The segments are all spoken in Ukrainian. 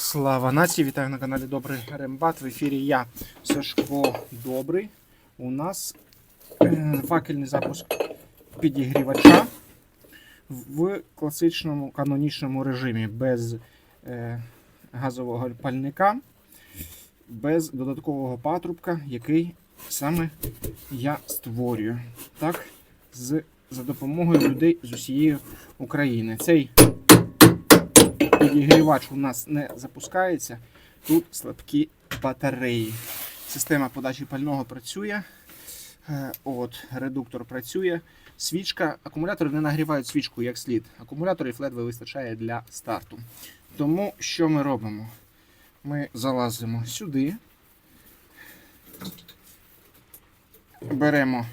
Слава нації! Вітаю на каналі Добрий Рембат. В ефірі я, Сашко Добрий. У нас е, факельний запуск підігрівача в класичному канонічному режимі без е, газового пальника, без додаткового патрубка, який саме я створюю. Так, з, за допомогою людей з усієї України. Цей підігрівач у нас не запускається. Тут слабкі батареї. Система подачі пального працює. Е, От, редуктор працює. Свічка, акумулятори не нагрівають свічку як слід. Акумуляторів ледве вистачає для старту. Тому що ми робимо? Ми залазимо сюди. Беремо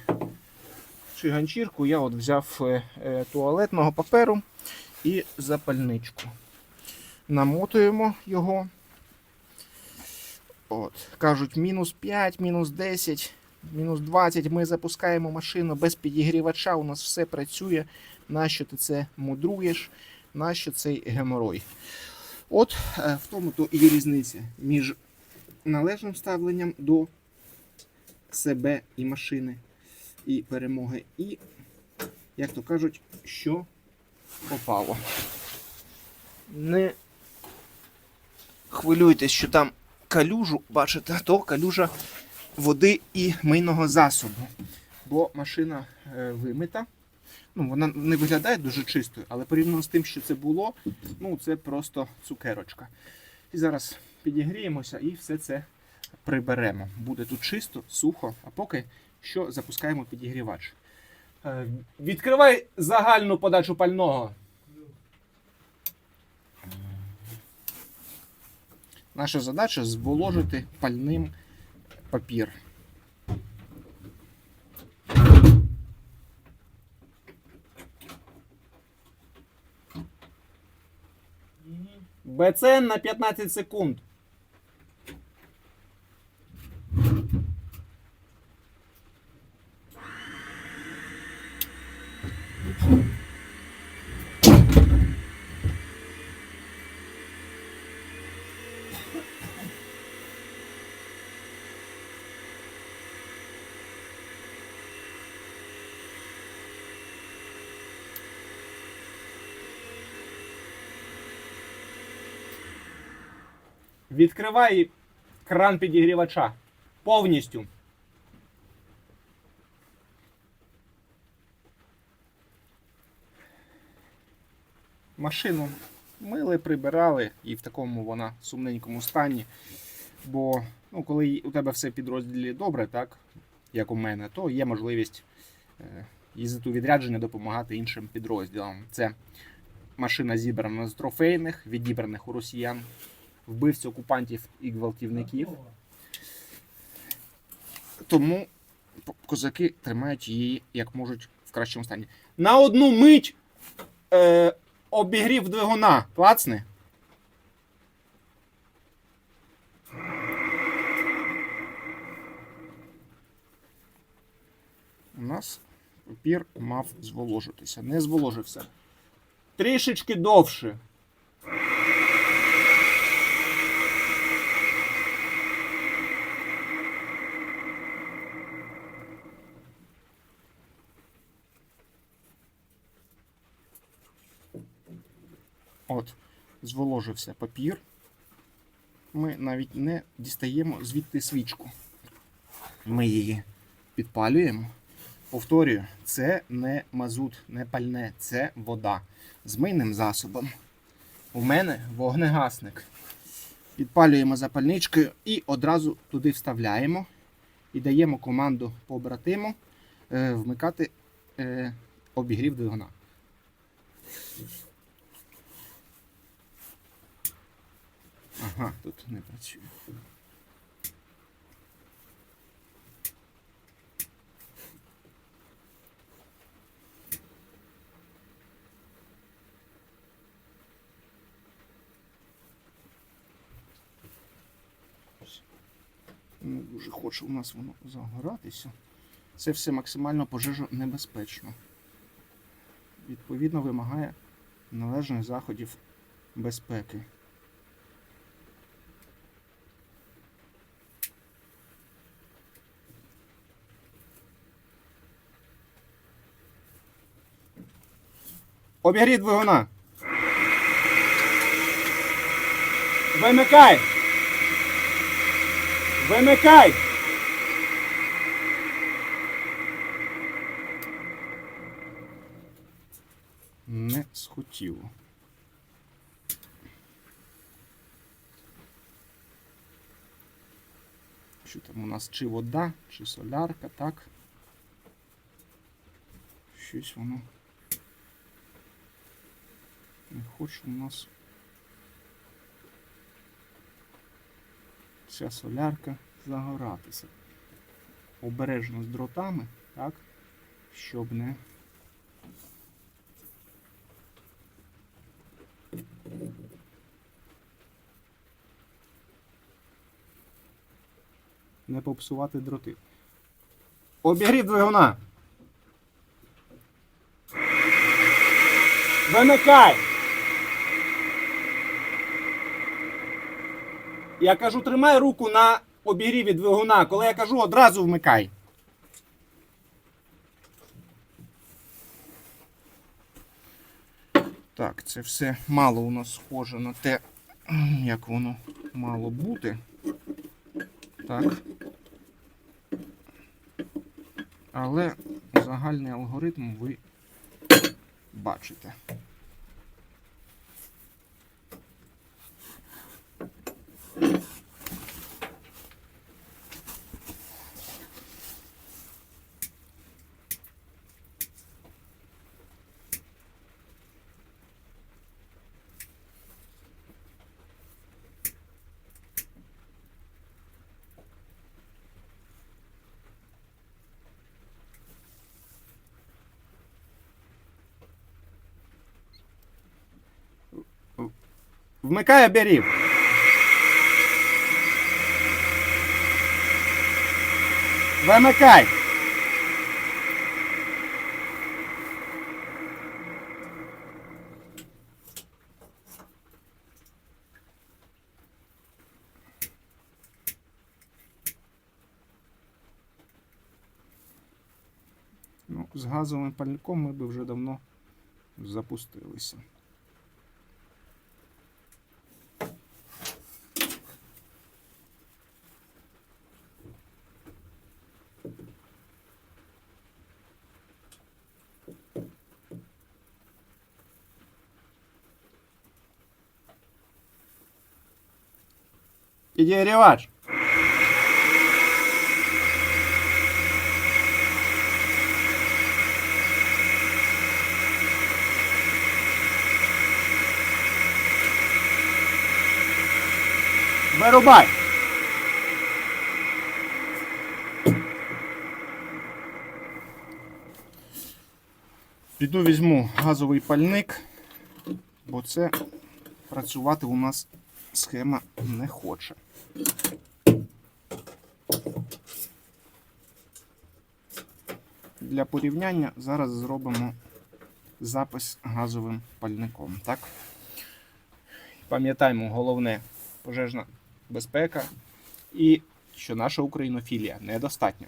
чи ганчірку. Я от взяв е, е, туалетного паперу і запальничку намотуємо його. От. Кажуть, мінус 5, мінус 10, мінус 20. Ми запускаємо машину без підігрівача, у нас все працює. Нащо ти це мудруєш? Нащо цей геморой? От е, в тому то і різниця між належним ставленням до себе і машини, і перемоги, і, як то кажуть, що попало. Не хвилюйтесь, що там калюжу, бачите, то калюжа води і мийного засобу. Бо машина е, вимита. Ну, вона не виглядає дуже чистою, але порівняно з тим, що це було, ну це просто цукерочка. І зараз підігріємося і все це приберемо. Буде тут чисто, сухо, а поки що запускаємо підігрівач. Е, Відкривай загальну подачу пального. Наша задача зволожити пальним папір. БЦН на 15 секунд. Відкривай кран підігрівача. Повністю. Машину мили, прибирали і в такому вона сумненькому стані. Бо ну, коли у тебе все в підрозділі добре, так, як у мене, то є можливість е, їздити у відрядження, допомагати іншим підрозділам. Це машина зібрана з трофейних, відібраних у росіян вбивць окупантів і гвалтівників. Тому козаки тримають її як можуть в кращому стані. На одну мить е, обігрів двигуна. Плацни. У нас папір мав зволожитися. Не зволожився. Трішечки довше. От, зволожився папір. Ми навіть не дістаємо звідти свічку. Ми її підпалюємо. Повторюю, це не мазут, не пальне, це вода з мийним засобом. У мене вогнегасник. Підпалюємо запальничкою і одразу туди вставляємо і даємо команду побратиму е, вмикати е, обігрів двигуна. Ага, тут не працює. Не дуже хоче у нас воно загоратися. Це все максимально пожежонебезпечно. Відповідно, вимагає належних заходів безпеки. Обігрій двигуна. Вимикай! Вимикай! Не схотіло. Що там у нас чи вода, чи солярка, так? Щось воно не хоче у нас ця солярка загоратися. Обережно з дротами, так? Щоб не. Не попсувати дроти. Обігрів двигуна. Вимикай! Я кажу, тримай руку на обігріві двигуна. Коли я кажу, одразу вмикай. Так, це все мало у нас схоже на те, як воно мало бути. Так. Але загальний алгоритм ви бачите. Вмикай оберіг. Вимикай. Ну, з газовим пальником ми би вже давно запустилися. Підігрівач. Вирубай. Піду візьму газовий пальник, бо це працювати у нас схема не хоче. Для порівняння зараз зробимо запис газовим пальником. Так? Пам'ятаємо головне пожежна безпека і що наша українофілія недостатньо.